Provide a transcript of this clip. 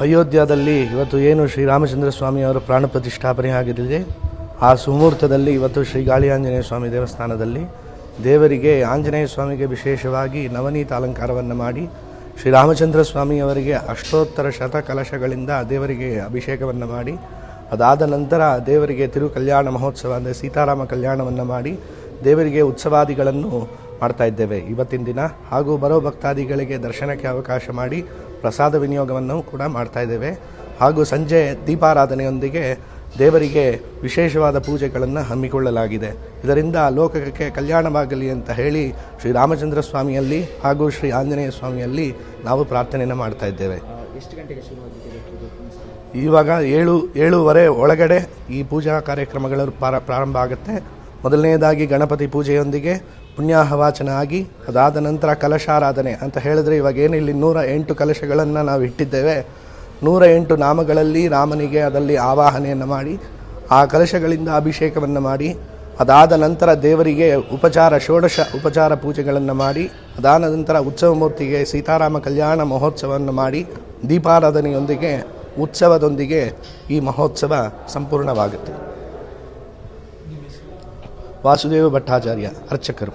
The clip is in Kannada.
ಅಯೋಧ್ಯದಲ್ಲಿ ಇವತ್ತು ಏನು ಶ್ರೀರಾಮಚಂದ್ರ ಸ್ವಾಮಿಯವರ ಪ್ರಾಣ ಪ್ರತಿಷ್ಠಾಪನೆ ಆಗಿದೆ ಆ ಸುಮೂರ್ತದಲ್ಲಿ ಇವತ್ತು ಶ್ರೀ ಗಾಳಿ ಆಂಜನೇಯ ಸ್ವಾಮಿ ದೇವಸ್ಥಾನದಲ್ಲಿ ದೇವರಿಗೆ, ಆಂಜನೇಯ ಸ್ವಾಮಿಗೆ ವಿಶೇಷವಾಗಿ ನವನೀತ ಅಲಂಕಾರವನ್ನು ಮಾಡಿ ಶ್ರೀರಾಮಚಂದ್ರ ಸ್ವಾಮಿಯವರಿಗೆ ಅಷ್ಟೋತ್ತರ ಶತಕಲಶಗಳಿಂದ ದೇವರಿಗೆ ಅಭಿಷೇಕವನ್ನು ಮಾಡಿ, ಅದಾದ ನಂತರ ದೇವರಿಗೆ ತಿರು ಕಲ್ಯಾಣ ಮಹೋತ್ಸವ ಅಂದರೆ ಸೀತಾರಾಮ ಕಲ್ಯಾಣವನ್ನು ಮಾಡಿ ದೇವರಿಗೆ ಉತ್ಸವಾದಿಗಳನ್ನು ಮಾಡ್ತಾ ಇದ್ದೇವೆ. ಇವತ್ತಿನ ದಿನ ಹಾಗೂ ಬರೋ ಭಕ್ತಾದಿಗಳಿಗೆ ದರ್ಶನಕ್ಕೆ ಅವಕಾಶ ಮಾಡಿ ಪ್ರಸಾದ ವಿನಿಯೋಗವನ್ನು ಕೂಡ ಮಾಡ್ತಾ ಇದ್ದೇವೆ. ಹಾಗೂ ಸಂಜೆ ದೀಪಾರಾಧನೆಯೊಂದಿಗೆ ದೇವರಿಗೆ ವಿಶೇಷವಾದ ಪೂಜೆಗಳನ್ನು ಹಮ್ಮಿಕೊಳ್ಳಲಾಗಿದೆ. ಇದರಿಂದ ಲೋಕಕ್ಕೆ ಕಲ್ಯಾಣವಾಗಲಿ ಅಂತ ಹೇಳಿ ಶ್ರೀ ರಾಮಚಂದ್ರ ಸ್ವಾಮಿಯಲ್ಲಿ ಹಾಗೂ ಶ್ರೀ ಆಂಜನೇಯ ಸ್ವಾಮಿಯಲ್ಲಿ ನಾವು ಪ್ರಾರ್ಥನೆಯನ್ನು ಮಾಡ್ತಾ ಇದ್ದೇವೆ. ಗಂಟೆಗೆ ಇವಾಗ ಏಳು, ಏಳುವರೆ ಒಳಗಡೆ ಈ ಪೂಜಾ ಕಾರ್ಯಕ್ರಮಗಳು ಪ್ರಾರ- ಪ್ರಾರಂಭ ಆಗುತ್ತೆ. ಮೊದಲನೆಯದಾಗಿ ಗಣಪತಿ ಪೂಜೆಯೊಂದಿಗೆ ಪುಣ್ಯಾಹವಾಚನ ಆಗಿ ಅದಾದ ನಂತರ ಕಲಶಾರಾಧನೆ ಅಂತ ಹೇಳಿದ್ರೆ ಇವಾಗ ಏನು ಇಲ್ಲಿ ನೂರ ಎಂಟು ಕಲಶಗಳನ್ನು ನಾವು ಇಟ್ಟಿದ್ದೇವೆ. ನೂರ ಎಂಟು ನಾಮಗಳಲ್ಲಿ ರಾಮನಿಗೆ ಅದರಲ್ಲಿ ಆವಾಹನೆಯನ್ನು ಮಾಡಿ, ಆ ಕಲಶಗಳಿಂದ ಅಭಿಷೇಕವನ್ನು ಮಾಡಿ, ಅದಾದ ನಂತರ ದೇವರಿಗೆ ಉಪಚಾರ, ಷೋಡಶ ಉಪಚಾರ ಪೂಜೆಗಳನ್ನು ಮಾಡಿ, ಅದಾದ ನಂತರ ಉತ್ಸವ ಮೂರ್ತಿಗೆ ಸೀತಾರಾಮ ಕಲ್ಯಾಣ ಮಹೋತ್ಸವವನ್ನು ಮಾಡಿ, ದೀಪಾರಾಧನೆಯೊಂದಿಗೆ, ಉತ್ಸವದೊಂದಿಗೆ ಈ ಮಹೋತ್ಸವ ಸಂಪೂರ್ಣವಾಗುತ್ತೆ. वासुदेव भट्टाचार्य अर्चकर्